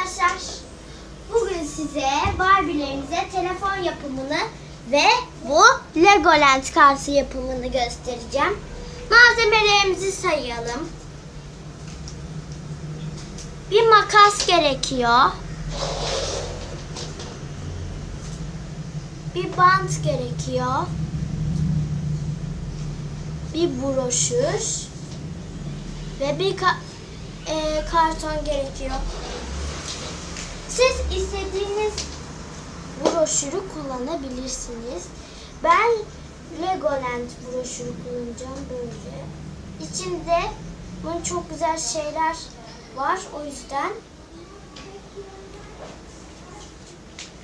arkadaşlar. Bugün size Barbie'lerimize telefon yapımını ve bu Legoland kartı yapımını göstereceğim. Malzemelerimizi sayalım. Bir makas gerekiyor. Bir bant gerekiyor. Bir broşür ve bir ka- e, karton gerekiyor. Siz istediğiniz broşürü kullanabilirsiniz. Ben Legoland broşürü kullanacağım böyle. İçinde bunun çok güzel şeyler var. O yüzden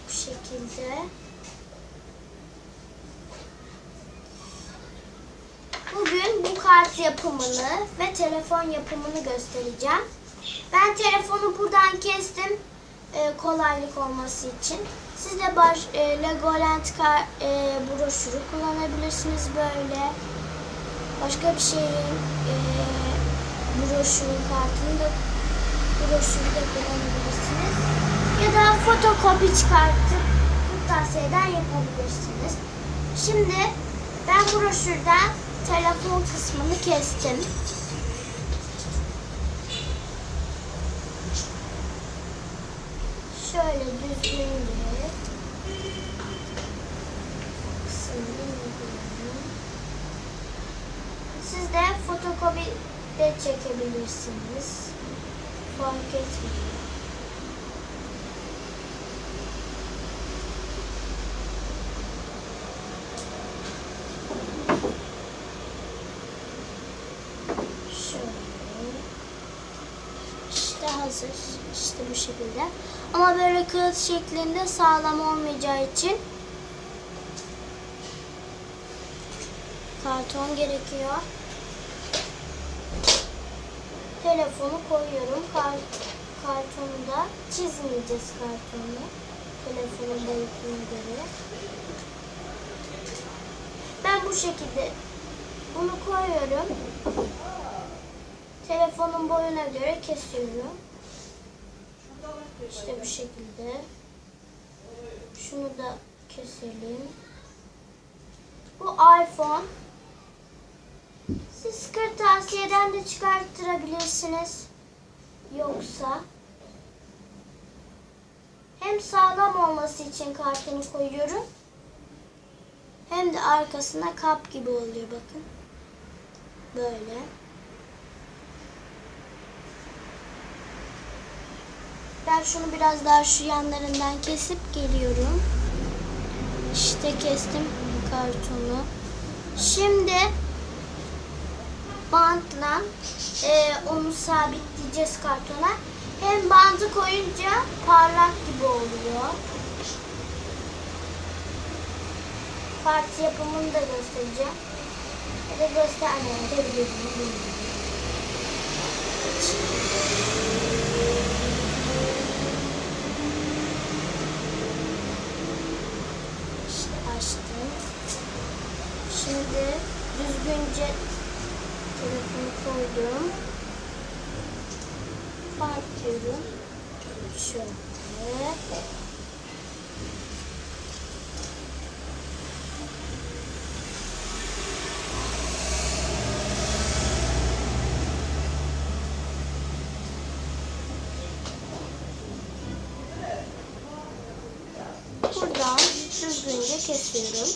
bu şekilde Bugün bu kart yapımını ve telefon yapımını göstereceğim. Ben telefonu buradan kestim e, kolaylık olması için. Siz de baş, e, Legoland kar, e, broşürü kullanabilirsiniz böyle. Başka bir şeyin e, broşürü kartını da broşürü de kullanabilirsiniz. Ya da fotokopi çıkartıp kırtasiyeden yapabilirsiniz. Şimdi ben broşürden telefon kısmını kestim. Şöyle düzgün. Siz de fotokopi de çekebilirsiniz. Fark etmiyor. Şöyle. İşte hazır. İşte bu şekilde. Ama böyle kağıt şeklinde sağlam olmayacağı için karton gerekiyor. Telefonu koyuyorum. Kar kartonu da çizmeyeceğiz kartonu. Telefonun boyutuna göre. Ben bu şekilde bunu koyuyorum. Telefonun boyuna göre kesiyorum. İşte bu şekilde. Şunu da keselim. Bu iPhone. Siz kırtasiyeden de çıkarttırabilirsiniz. Yoksa hem sağlam olması için kartonu koyuyorum. Hem de arkasına kap gibi oluyor bakın. Böyle. Ben şunu biraz daha şu yanlarından kesip geliyorum. İşte kestim kartonu. Şimdi bantla e, onu sabitleyeceğiz kartona. Hem bandı koyunca parlak gibi oluyor. Parti yapımını da göstereceğim. Ya da göstermeye de bilirim. İşte açtım. Şimdi düzgünce telefonu koydum. Bakıyorum. Şöyle. Buradan düzgünce kesiyorum.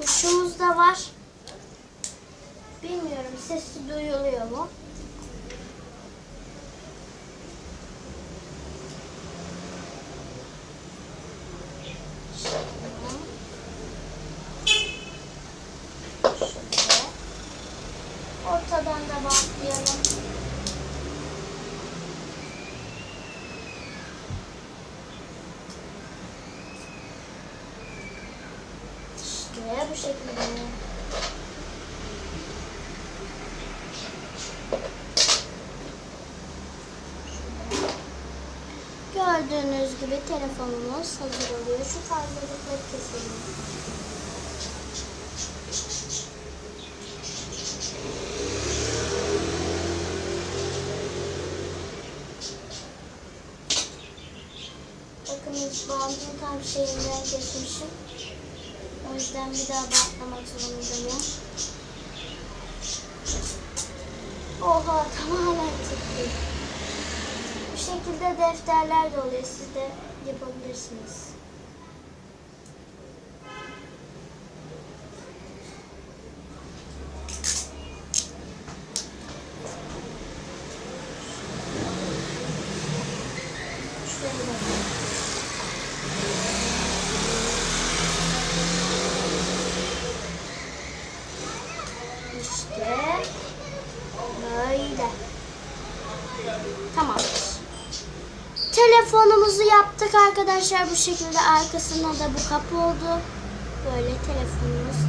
Kuşumuz da var. Bilmiyorum sesi duyuluyor mu? Şöyle. Bantlayalım. İşte. Gördüğünüz gibi telefonumuz hazır oluyor. Şu fazlalıkları keselim. Bandın tam şeyinden kesmişim. O yüzden bir daha bantlamak zorundayım. Oha tamamen çıktı. Bu şekilde defterler de oluyor. Siz de yapabilirsiniz. Şöyle bakın. İşte böyle. Tamamdır. Telefonumuzu yaptık arkadaşlar bu şekilde arkasında da bu kapı oldu. Böyle telefonumuz.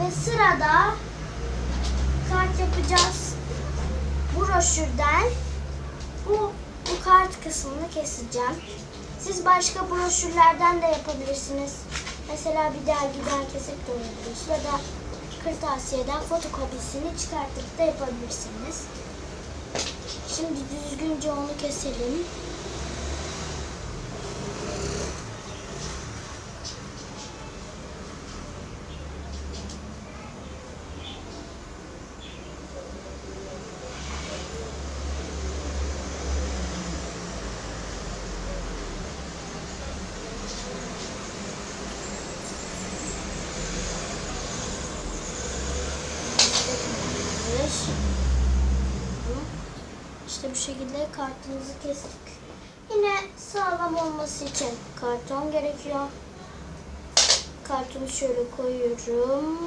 Ve sırada kart yapacağız. Broşürden bu bu kart kısmını keseceğim. Siz başka broşürlerden de yapabilirsiniz. Mesela bir dergiden kesip de olabilir. Ya da kırtasiyeden fotokopisini çıkartıp da yapabilirsiniz. Şimdi düzgünce onu keselim. Tamamdır. İşte bu şekilde kartımızı kestik. Yine sağlam olması için karton gerekiyor. Kartonu şöyle koyuyorum.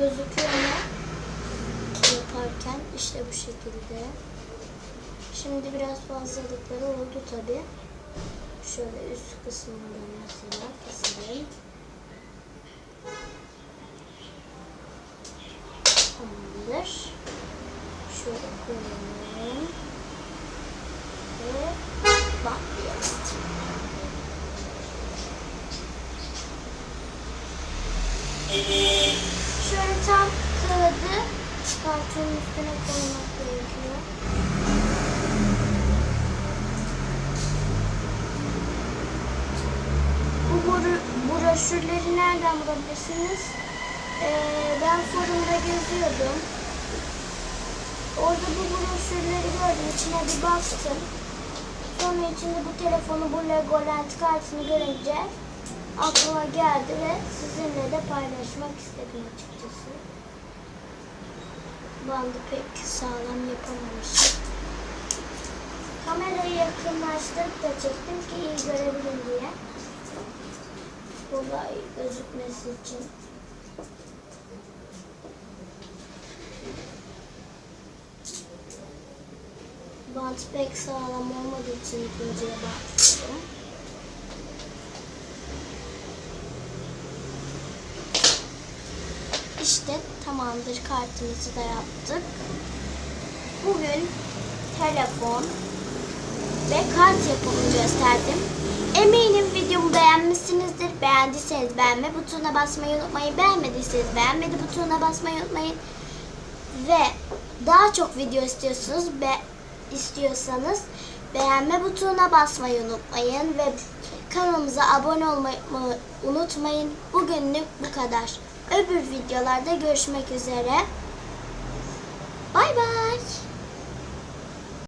Gözüküyor mu? yaparken işte bu şekilde. Şimdi biraz fazlalıkları oldu tabi. Şöyle üst kısmından mesela keselim. Tamamdır. Şöyle koyalım. Ve baklayalım. Şöyle tam kağıdı üstüne koymak gerekiyor. Bu bro- broşürleri nereden bulabilirsiniz? Ee, ben forumda geziyordum. Orada bu broşürleri gördüm. İçine bir baktım. Sonra içinde bu telefonu, bu Legoland kartını görünce aklıma geldi ve sizinle de paylaşmak istedim açıkçası. Bandı pek sağlam yapamamışım. Kamerayı yakınlaştırıp da çektim ki iyi görebilin diye. Kolay gözükmesi için. Bant pek sağlam olmadığı için ikinciye baktım. İşte tamamdır kartımızı da yaptık. Bugün telefon ve kart yapımını gösterdim. Eminim videomu beğenmişsinizdir. Beğendiyseniz beğenme butonuna basmayı unutmayın. Beğenmediyseniz beğenmedi butonuna basmayı unutmayın. Ve daha çok video istiyorsunuz ve istiyorsanız beğenme butonuna basmayı unutmayın ve kanalımıza abone olmayı unutmayın. Bugünlük bu kadar. Öbür videolarda görüşmek üzere. Bay bay.